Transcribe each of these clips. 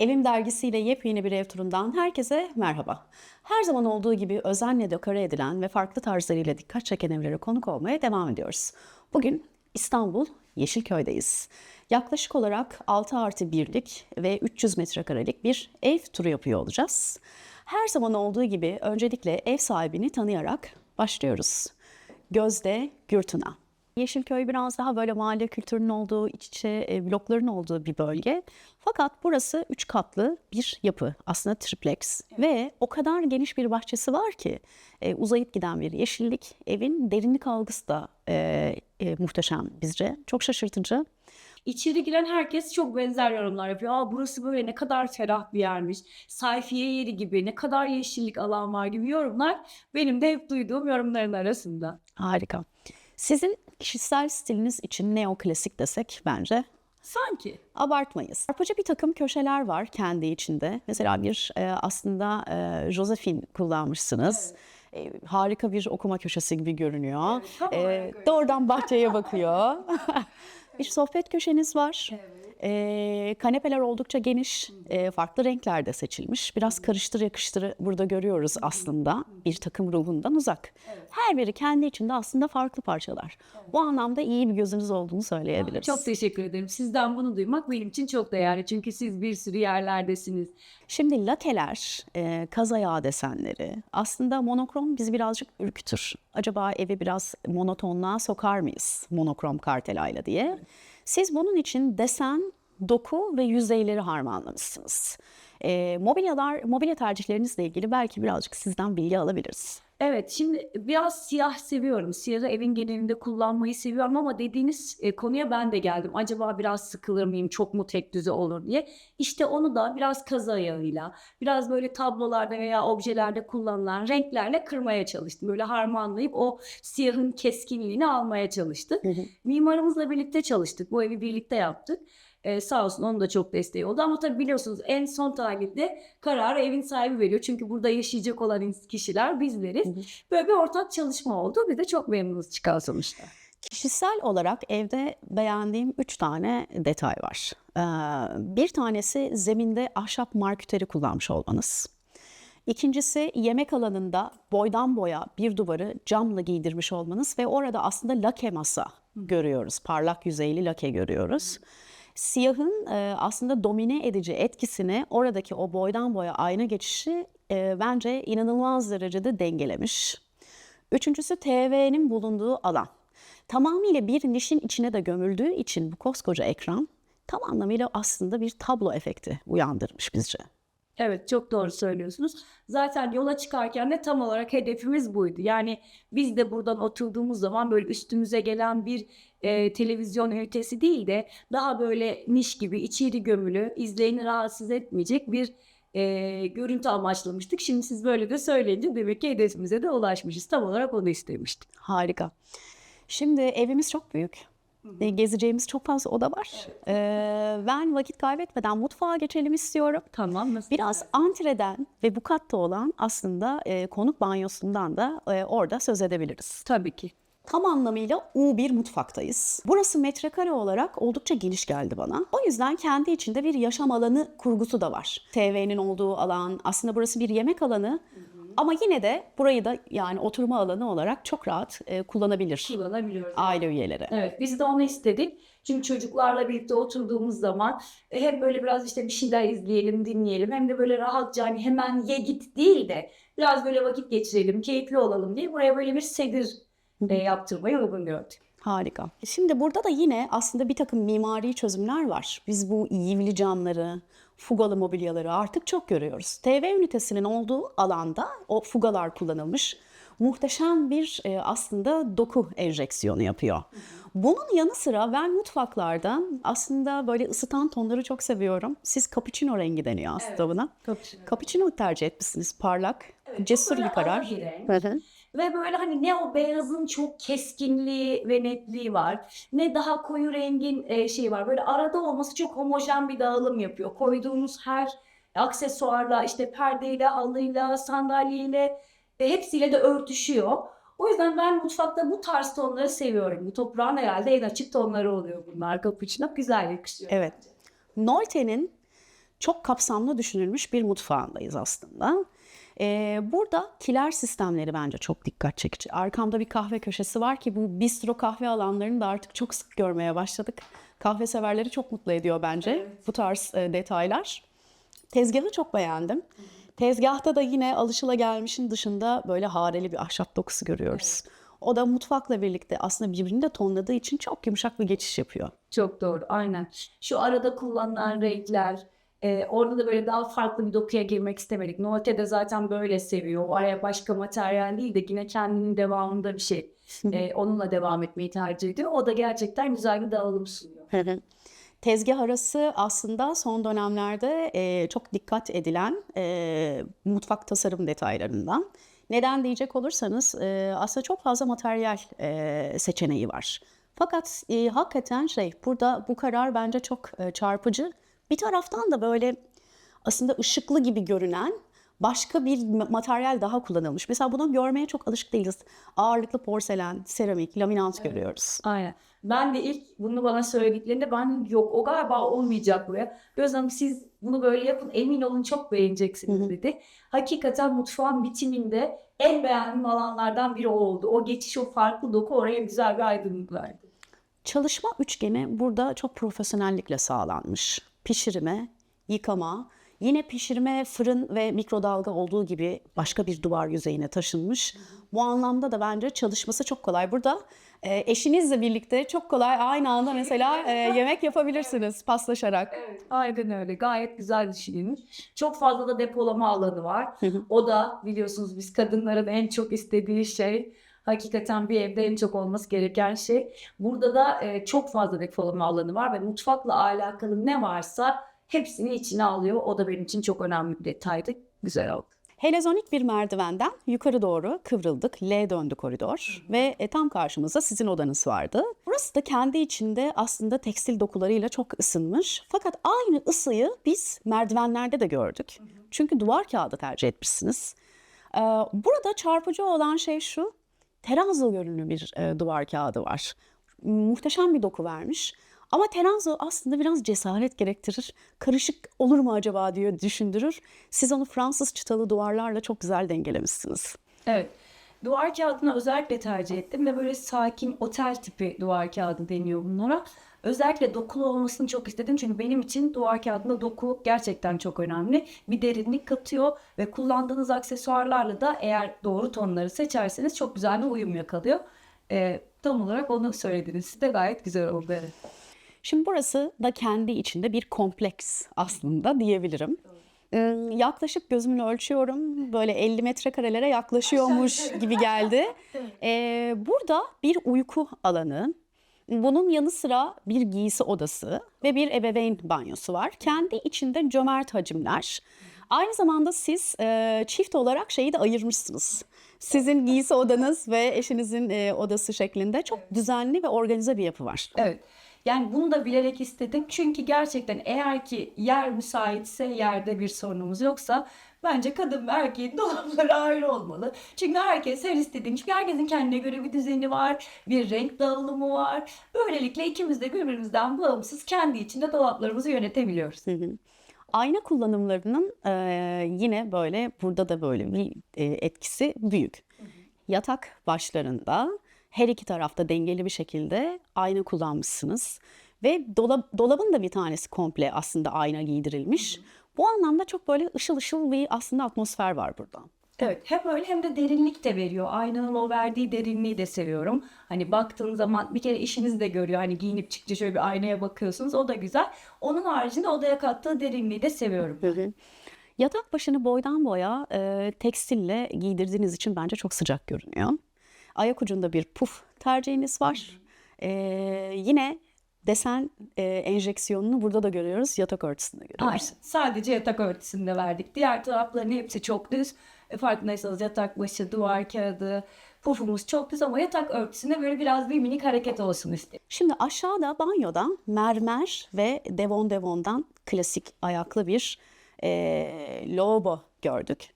Evim dergisiyle yepyeni bir ev turundan herkese merhaba. Her zaman olduğu gibi özenle dekore edilen ve farklı tarzlarıyla dikkat çeken evlere konuk olmaya devam ediyoruz. Bugün İstanbul Yeşilköy'deyiz. Yaklaşık olarak 6 artı 1'lik ve 300 metrekarelik bir ev turu yapıyor olacağız. Her zaman olduğu gibi öncelikle ev sahibini tanıyarak başlıyoruz. Gözde Gürtuna. Yeşilköy biraz daha böyle mahalle kültürünün olduğu, iç içe e, blokların olduğu bir bölge. Fakat burası üç katlı bir yapı. Aslında triplex ve o kadar geniş bir bahçesi var ki e, uzayıp giden bir yeşillik. Evin derinlik algısı da e, e, muhteşem bizce. Çok şaşırtıcı. İçeri giren herkes çok benzer yorumlar yapıyor. Aa burası böyle ne kadar ferah bir yermiş. Sayfiye yeri gibi ne kadar yeşillik alan var gibi yorumlar benim de hep duyduğum yorumların arasında. Harika. Sizin kişisel stiliniz için neoklasik desek bence Sanki. abartmayız. Çarpıcı bir takım köşeler var kendi içinde. Mesela bir e, aslında e, Josephine kullanmışsınız. E, harika bir okuma köşesi gibi görünüyor. Evet, E, doğrudan bahçeye bakıyor. bir sohbet köşeniz var. E, kanepeler oldukça geniş, e, farklı renklerde seçilmiş. Biraz karıştır yakıştırı burada görüyoruz aslında. Bir takım ruhundan uzak. Her biri kendi içinde aslında farklı parçalar. Bu anlamda iyi bir gözünüz olduğunu söyleyebiliriz. Çok teşekkür ederim. Sizden bunu duymak benim için çok değerli. Çünkü siz bir sürü yerlerdesiniz. Şimdi lakeler, e, kaz ayağı desenleri aslında monokrom bizi birazcık ürkütür. Acaba evi biraz monotonluğa sokar mıyız monokrom kartelayla diye. Siz bunun için desen, doku ve yüzeyleri harmanlamışsınız. E, mobilyalar, mobilya tercihlerinizle ilgili belki birazcık sizden bilgi alabiliriz. Evet, şimdi biraz siyah seviyorum. Siyahı evin genelinde kullanmayı seviyorum ama dediğiniz e, konuya ben de geldim. Acaba biraz sıkılır mıyım, çok mu tek düze olur diye. İşte onu da biraz kaz ayağıyla, biraz böyle tablolarda veya objelerde kullanılan renklerle kırmaya çalıştım. Böyle harmanlayıp o siyahın keskinliğini almaya çalıştık. Mimarımızla birlikte çalıştık. Bu evi birlikte yaptık. Ee, sağ olsun onun da çok desteği oldu ama tabii biliyorsunuz en son tahlilde kararı evin sahibi veriyor. Çünkü burada yaşayacak olan kişiler bizleriz. Böyle bir ortak çalışma oldu. Biz de çok memnunuz çıkan sonuçta. Kişisel olarak evde beğendiğim üç tane detay var. Ee, bir tanesi zeminde ahşap marküteri kullanmış olmanız. İkincisi yemek alanında boydan boya bir duvarı camla giydirmiş olmanız ve orada aslında lake masa görüyoruz. Parlak yüzeyli lake görüyoruz. Siyahın e, aslında domine edici etkisini oradaki o boydan boya ayna geçişi e, bence inanılmaz derecede dengelemiş. Üçüncüsü TV'nin bulunduğu alan. Tamamıyla bir nişin içine de gömüldüğü için bu koskoca ekran tam anlamıyla aslında bir tablo efekti uyandırmış bizce. Evet çok doğru söylüyorsunuz. Zaten yola çıkarken de tam olarak hedefimiz buydu. Yani biz de buradan oturduğumuz zaman böyle üstümüze gelen bir e, televizyon ünitesi değil de daha böyle niş gibi içeri gömülü, izleyeni rahatsız etmeyecek bir e, görüntü amaçlamıştık. Şimdi siz böyle de söyleyince demek ki hedefimize de ulaşmışız. Tam olarak onu istemiştik. Harika. Şimdi evimiz çok büyük. E, Gezeceğimiz çok fazla oda var. Ee, ben vakit kaybetmeden mutfağa geçelim istiyorum. Tamam nasıl? Biraz antreden ve bu katta olan aslında e, konuk banyosundan da e, orada söz edebiliriz. Tabii ki. Tam anlamıyla U bir mutfaktayız. Burası metrekare olarak oldukça geniş geldi bana. O yüzden kendi içinde bir yaşam alanı kurgusu da var. TV'nin olduğu alan, aslında burası bir yemek alanı. Ama yine de burayı da yani oturma alanı olarak çok rahat e, kullanabilir Kullanabiliyoruz. aile üyeleri. Evet biz de onu istedik. Çünkü çocuklarla birlikte oturduğumuz zaman e, hem böyle biraz işte bir şeyler izleyelim, dinleyelim hem de böyle rahatça hani hemen ye git değil de biraz böyle vakit geçirelim, keyifli olalım diye buraya böyle bir sedir e, yaptırmayı uygun gördük. Harika. Şimdi burada da yine aslında bir takım mimari çözümler var. Biz bu yivli camları, fugalı mobilyaları artık çok görüyoruz. TV ünitesinin olduğu alanda o fugalar kullanılmış. Muhteşem bir e, aslında doku enjeksiyonu yapıyor. Bunun yanı sıra ben mutfaklarda aslında böyle ısıtan tonları çok seviyorum. Siz cappuccino rengi deniyor aslında buna. Cappuccino tercih etmişsiniz. Parlak, cesur böyle bir karar. bir renk. Hı hı. Ve böyle hani ne o beyazın çok keskinliği ve netliği var. Ne daha koyu rengin e, şeyi var. Böyle arada olması çok homojen bir dağılım yapıyor. Koyduğunuz her aksesuarla işte perdeyle, halıyla, sandalyeyle e, hepsiyle de örtüşüyor. O yüzden ben mutfakta bu tarz tonları seviyorum. Bu toprağın herhalde en açık tonları oluyor bunlar. Cappuccino güzel yakışıyor. Evet. Norte'nin çok kapsamlı düşünülmüş bir mutfağındayız aslında. Ee, burada kiler sistemleri bence çok dikkat çekici. Arkamda bir kahve köşesi var ki bu bistro kahve alanlarını da artık çok sık görmeye başladık. Kahve severleri çok mutlu ediyor bence bu tarz e, detaylar. Tezgahı çok beğendim. Tezgahta da yine alışılagelmişin dışında böyle hareli bir ahşap dokusu görüyoruz. O da mutfakla birlikte aslında birbirini de tonladığı için çok yumuşak bir geçiş yapıyor. Çok doğru, aynen. Şu arada kullanılan renkler, e, orada da böyle daha farklı bir dokuya girmek istemedik. Note de zaten böyle seviyor. O araya başka materyal değil de yine kendinin devamında bir şey. e, onunla devam etmeyi tercih ediyor. O da gerçekten güzel bir dağılım sunuyor. Tezgah arası aslında son dönemlerde e, çok dikkat edilen e, mutfak tasarım detaylarından. Neden diyecek olursanız e, aslında çok fazla materyal e, seçeneği var. Fakat e, hakikaten şey burada bu karar bence çok e, çarpıcı. Bir taraftan da böyle aslında ışıklı gibi görünen başka bir ma- materyal daha kullanılmış. Mesela bunu görmeye çok alışık değiliz. Ağırlıklı porselen, seramik, laminant görüyoruz. Aynen. Ben de ilk bunu bana söylediklerinde ben yok o galiba olmayacak buraya. Göz Hanım siz bunu böyle yapın emin olun çok beğeneceksiniz dedi. Hakikaten mutfağın bitiminde en beğendiğim alanlardan biri o oldu. O geçiş o farklı doku oraya güzel bir aydınlık verdi. Çalışma üçgeni burada çok profesyonellikle sağlanmış. Pişirme, yıkama, yine pişirme, fırın ve mikrodalga olduğu gibi başka bir duvar yüzeyine taşınmış. Bu anlamda da bence çalışması çok kolay. Burada e, eşinizle birlikte çok kolay aynı anda mesela e, yemek yapabilirsiniz paslaşarak. Aynen öyle. Gayet güzel düşünülmüş. Çok fazla da depolama alanı var. O da biliyorsunuz biz kadınların en çok istediği şey. Hakikaten bir evde en çok olması gereken şey. Burada da e, çok fazla depolama alanı var ve mutfakla alakalı ne varsa hepsini içine alıyor. O da benim için çok önemli bir detaydı. Güzel oldu. Helezonik bir merdivenden yukarı doğru kıvrıldık. L döndü koridor ve e, tam karşımızda sizin odanız vardı. Burası da kendi içinde aslında tekstil dokularıyla çok ısınmış. Fakat aynı ısıyı biz merdivenlerde de gördük. Çünkü duvar kağıdı tercih etmişsiniz. Burada çarpıcı olan şey şu. Terazzo görünümlü bir e, duvar kağıdı var. Muhteşem bir doku vermiş. Ama terazzo aslında biraz cesaret gerektirir. Karışık olur mu acaba diye düşündürür. Siz onu Fransız çıtalı duvarlarla çok güzel dengelemişsiniz. Evet. Duvar kağıdını özellikle tercih ettim ve böyle sakin otel tipi duvar kağıdı deniyor bunlara. Özellikle dokulu olmasını çok istedim çünkü benim için duvar kağıdında doku gerçekten çok önemli. Bir derinlik katıyor ve kullandığınız aksesuarlarla da eğer doğru tonları seçerseniz çok güzel bir uyum yakalıyor. Ee, tam olarak onu söylediniz. Siz de gayet güzel oldu. Evet. Şimdi burası da kendi içinde bir kompleks aslında diyebilirim. Ee, Yaklaşık gözümle ölçüyorum. Böyle 50 metrekarelere yaklaşıyormuş gibi geldi. Ee, burada bir uyku alanı, bunun yanı sıra bir giysi odası ve bir ebeveyn banyosu var. Kendi içinde cömert hacimler. Aynı zamanda siz e, çift olarak şeyi de ayırmışsınız. Sizin giysi odanız ve eşinizin e, odası şeklinde çok düzenli ve organize bir yapı var. Evet. Yani bunu da bilerek istedim. Çünkü gerçekten eğer ki yer müsaitse yerde bir sorunumuz yoksa bence kadın ve erkeğin dolapları ayrı olmalı. Çünkü herkes her istediğini, çünkü herkesin kendine göre bir düzeni var, bir renk dağılımı var. Böylelikle ikimiz de birbirimizden bağımsız kendi içinde dolaplarımızı yönetebiliyoruz. Ayna kullanımlarının e, yine böyle burada da böyle bir e, etkisi büyük. Yatak başlarında her iki tarafta dengeli bir şekilde ayna kullanmışsınız. Ve dolap, dolabın da bir tanesi komple aslında ayna giydirilmiş. Bu anlamda çok böyle ışıl ışıl bir aslında atmosfer var burada. Evet hem öyle hem de derinlik de veriyor. Aynanın o verdiği derinliği de seviyorum. Hani baktığın zaman bir kere işiniz de görüyor. Hani giyinip çıkınca şöyle bir aynaya bakıyorsunuz o da güzel. Onun haricinde odaya kattığı derinliği de seviyorum. Yatak başını boydan boya e, tekstille giydirdiğiniz için bence çok sıcak görünüyor. Ayak ucunda bir puf tercihiniz var. E, yine desen e, enjeksiyonunu burada da görüyoruz, yatak örtüsünde görüyoruz. Aynen. Sadece yatak örtüsünde verdik. Diğer tarafların hepsi çok düz. E, farkındaysanız yatak başı, duvar kağıdı, pufumuz çok düz ama yatak örtüsünde böyle biraz bir minik hareket olsun istedim. Şimdi aşağıda banyoda mermer ve devon devondan klasik ayaklı bir e, lavabo gördük.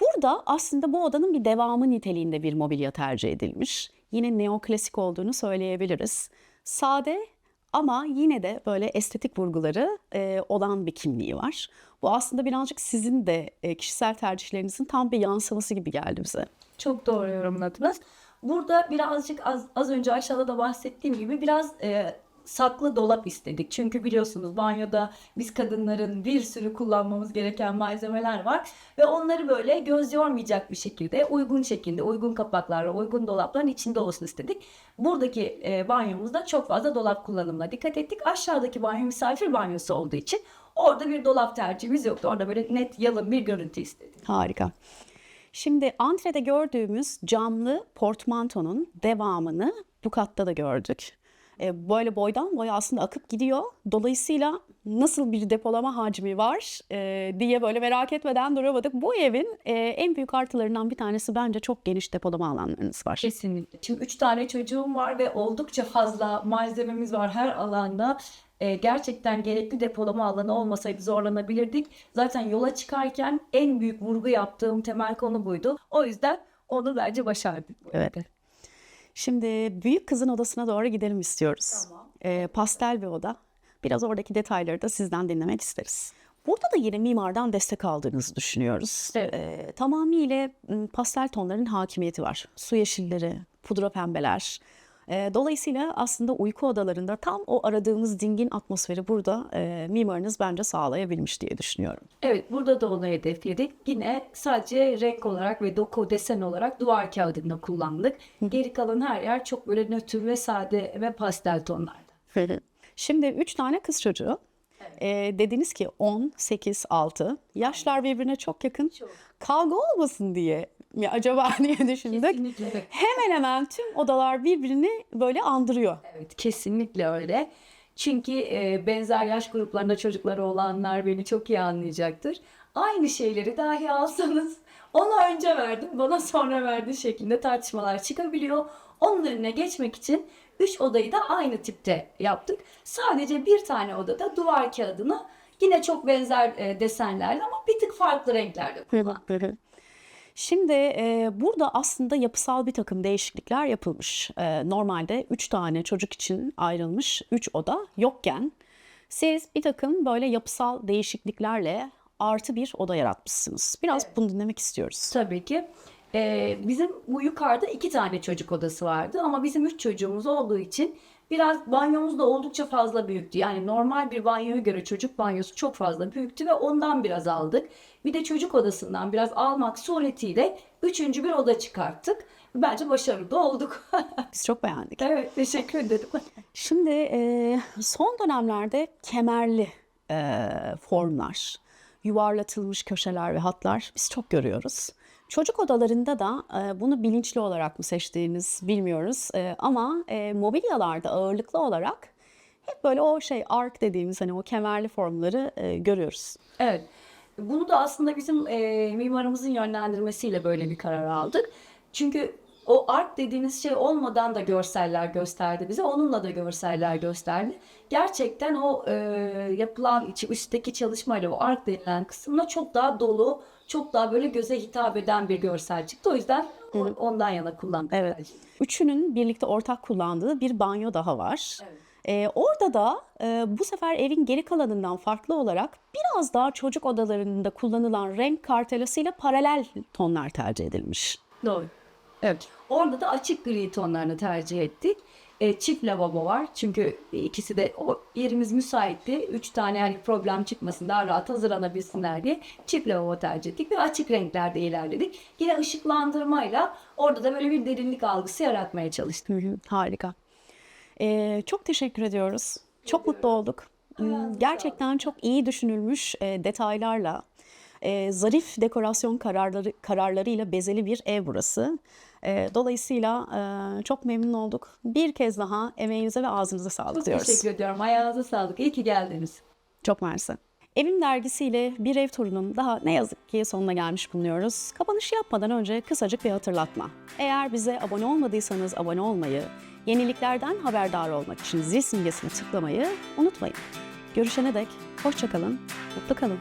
Burada aslında bu odanın bir devamı niteliğinde bir mobilya tercih edilmiş. Yine neoklasik olduğunu söyleyebiliriz. Sade Ama yine de böyle estetik vurguları e, olan bir kimliği var. Bu aslında birazcık sizin de e, kişisel tercihlerinizin tam bir yansıması gibi geldi bize. Çok doğru yorumladınız. Burada birazcık az, az önce aşağıda da bahsettiğim gibi biraz e, saklı dolap istedik. Çünkü biliyorsunuz banyoda biz kadınların bir sürü kullanmamız gereken malzemeler var ve onları böyle göz yormayacak bir şekilde uygun şekilde uygun kapaklarla uygun dolapların içinde olsun istedik. Buradaki e, banyomuzda çok fazla dolap kullanımına dikkat ettik. Aşağıdaki banyo misafir banyosu olduğu için orada bir dolap tercihimiz yoktu. Orada böyle net yalın bir görüntü istedik. Harika. Şimdi antrede gördüğümüz camlı portmantonun devamını bu katta da gördük. E, böyle boydan boya aslında akıp gidiyor. Dolayısıyla nasıl bir depolama hacmi var e, diye böyle merak etmeden duramadık. Bu evin e, en büyük artılarından bir tanesi bence çok geniş depolama alanlarınız var. Kesinlikle. Şimdi üç tane çocuğum var ve oldukça fazla malzememiz var her alanda. Ee, gerçekten gerekli depolama alanı olmasaydı zorlanabilirdik. Zaten yola çıkarken en büyük vurgu yaptığım temel konu buydu. O yüzden onu bence başardık. Evet. Şimdi büyük kızın odasına doğru gidelim istiyoruz. Tamam. Ee, pastel bir oda. Biraz oradaki detayları da sizden dinlemek isteriz. Burada da yine mimardan destek aldığınızı düşünüyoruz. Evet. Ee, tamamıyla pastel tonların hakimiyeti var. Su yeşilleri, pudra pembeler. Dolayısıyla aslında uyku odalarında tam o aradığımız dingin atmosferi burada e, mimarınız bence sağlayabilmiş diye düşünüyorum. Evet burada da onu hedefledik. Yine sadece renk olarak ve doku desen olarak duvar kağıdında kullandık. Geri kalan her yer çok böyle nötr ve sade ve pastel tonlarda. Şimdi üç tane kız çocuğu. Ee, dediniz ki 10, 8, 6. Yaşlar birbirine çok yakın. Çok. Kavga olmasın diye mi acaba diye düşündük. Kesinlikle. Hemen hemen tüm odalar birbirini böyle andırıyor. Evet kesinlikle öyle. Çünkü e, benzer yaş gruplarında çocukları olanlar beni çok iyi anlayacaktır. Aynı şeyleri dahi alsanız ona önce verdim bana sonra verdi şeklinde tartışmalar çıkabiliyor. Onun önüne geçmek için 3 odayı da aynı tipte yaptık. Sadece bir tane odada duvar kağıdını yine çok benzer e, desenlerle ama bir tık farklı renklerde kullandık. Şimdi e, burada aslında yapısal bir takım değişiklikler yapılmış. E, normalde 3 tane çocuk için ayrılmış 3 oda yokken siz bir takım böyle yapısal değişikliklerle artı bir oda yaratmışsınız. Biraz bunu dinlemek istiyoruz. Tabii ki. Ee, bizim bu yukarıda iki tane çocuk odası vardı ama bizim üç çocuğumuz olduğu için biraz banyomuz da oldukça fazla büyüktü. Yani normal bir banyoya göre çocuk banyosu çok fazla büyüktü ve ondan biraz aldık. Bir de çocuk odasından biraz almak suretiyle üçüncü bir oda çıkarttık. Bence başarılı olduk. Biz çok beğendik. evet teşekkür ederim. Şimdi e, son dönemlerde kemerli e, formlar, yuvarlatılmış köşeler ve hatlar biz çok görüyoruz. Çocuk odalarında da bunu bilinçli olarak mı seçtiğiniz bilmiyoruz ama mobilyalarda ağırlıklı olarak hep böyle o şey ark dediğimiz hani o kemerli formları görüyoruz. Evet. Bunu da aslında bizim mimarımızın yönlendirmesiyle böyle bir karar aldık. Çünkü o art dediğiniz şey olmadan da görseller gösterdi bize. Onunla da görseller gösterdi. Gerçekten o e, yapılan içi üstteki çalışmayla o art denilen kısımla çok daha dolu, çok daha böyle göze hitap eden bir görsel çıktı. O yüzden o- ondan yana kullandık. Evet. Üçünün birlikte ortak kullandığı bir banyo daha var. Evet. Ee, orada da e, bu sefer evin geri kalanından farklı olarak biraz daha çocuk odalarında kullanılan renk kartelasıyla paralel tonlar tercih edilmiş. Doğru. Evet. Orada da açık gri tonlarını tercih ettik. E, çift lavabo var. Çünkü ikisi de o yerimiz müsaitti. Üç tane hani problem çıkmasın daha rahat hazırlanabilsinler diye çift lavabo tercih ettik ve açık renklerde ilerledik. Yine ışıklandırmayla orada da böyle bir derinlik algısı yaratmaya hı, Harika. Ee, çok teşekkür ediyoruz. Çok mutlu olduk. Hmm, Gerçekten çok iyi düşünülmüş e, detaylarla, e, zarif dekorasyon kararları kararlarıyla bezeli bir ev burası. E, dolayısıyla e, çok memnun olduk. Bir kez daha emeğinize ve ağzınıza sağlık Çok diyoruz. teşekkür ediyorum. Ayağınıza sağlık. İyi ki geldiniz. Çok mersi. Evim dergisiyle bir ev turunun daha ne yazık ki sonuna gelmiş bulunuyoruz. Kapanışı yapmadan önce kısacık bir hatırlatma. Eğer bize abone olmadıysanız abone olmayı, yeniliklerden haberdar olmak için zil simgesini tıklamayı unutmayın. Görüşene dek hoşçakalın, mutlu kalın.